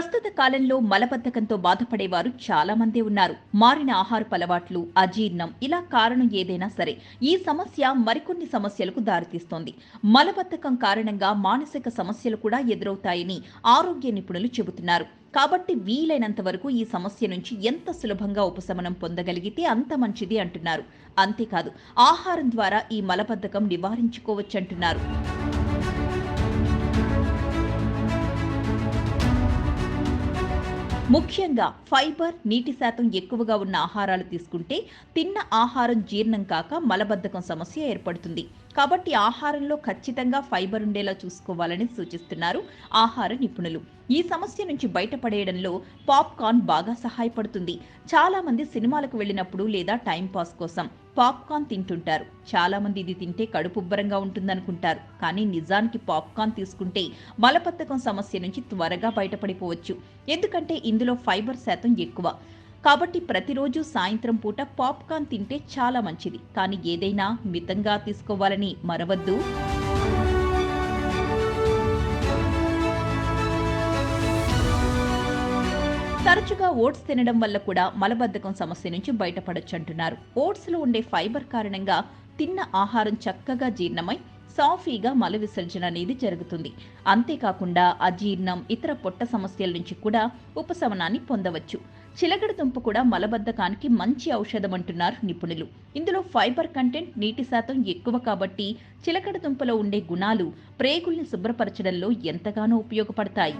ప్రస్తుత కాలంలో మలబద్ధకంతో బాధపడేవారు చాలా మందే ఉన్నారు. మారిన ఆహారపు అలవాట్లు అజీర్ణం ఇలా కారణం ఏదైనా సరే ఈ సమస్య మరికొన్ని సమస్యలకు దారితీస్తోంది. మలబద్ధకం కారణంగా మానసిక సమస్యలు కూడా ఎదురవుతాయని ఆరోగ్య నిపుణులు చెబుతున్నారు. కాబట్టి వీలైనంత వరకు ఈ సమస్య నుంచి ఎంత సులభంగా ఉపశమనం పొందగలిగితే అంత మంచిది అంటున్నారు. అంతేకాదు ఆహారం ద్వారా ఈ మలబద్ధకం నివారించుకోవచ్చంటున్నారు. ముఖ్యంగా ఫైబర్ నీటి శాతం ఎక్కువగా ఉన్న ఆహారాలు తీసుకుంటే తిన్న ఆహారం జీర్ణం కాక మలబద్ధకం సమస్య ఏర్పడుతుంది. కాబట్టి ఆహారంలో ఖచ్చితంగా ఫైబర్ ఉండేలా చూసుకోవాలని సూచిస్తున్నారు ఆహార నిపుణులు. ఈ సమస్య నుంచి బయటపడేయడంలో పాప్కార్న్ బాగా సహాయపడుతుంది. చాలామంది సినిమాలకు వెళ్ళినప్పుడు లేదా టైంపాస్ కోసం పాప్కార్న్ తింటుంటారు. చాలామంది ఇది తింటే కడుపుబ్బరంగా ఉంటుందనుకుంటారు. కానీ నిజానికి పాప్కార్న్ తీసుకుంటే మలబద్ధకం సమస్య నుంచి త్వరగా బయటపడిపోవచ్చు. ఎందుకంటే ఇందులో ఫైబర్ శాతం ఎక్కువ. కాబట్టి ప్రతిరోజు సాయంత్రం పూట పాప్కార్న్ తింటే చాలా మంచిది. కానీ ఏదైనా మితంగా తీసుకోవాలని మరవద్దు. తరచుగా ఓట్స్ తినడం వల్ల కూడా మలబద్ధకం సమస్య నుంచి బయటపడొచ్చు అంటున్నారు. ఓట్స్లో ఉండే ఫైబర్ కారణంగా తిన్న ఆహారం చక్కగా జీర్ణమై సాఫీగా మల విసర్జన అనేది జరుగుతుంది. అంతేకాకుండా అజీర్ణం ఇతర పొట్ట సమస్యల నుంచి కూడా ఉపశమనాన్ని పొందవచ్చు. చిలకడ దుంప కూడా మలబద్ధకానికి మంచి ఔషధం అంటున్నారు నిపుణులు. ఇందులో ఫైబర్ కంటెంట్ నీటి శాతం ఎక్కువ కాబట్టి చిలకడ దుంపలో ఉండే గుణాలు ప్రేగుల్ని శుభ్రపరచడంలో ఎంతగానో ఉపయోగపడతాయి.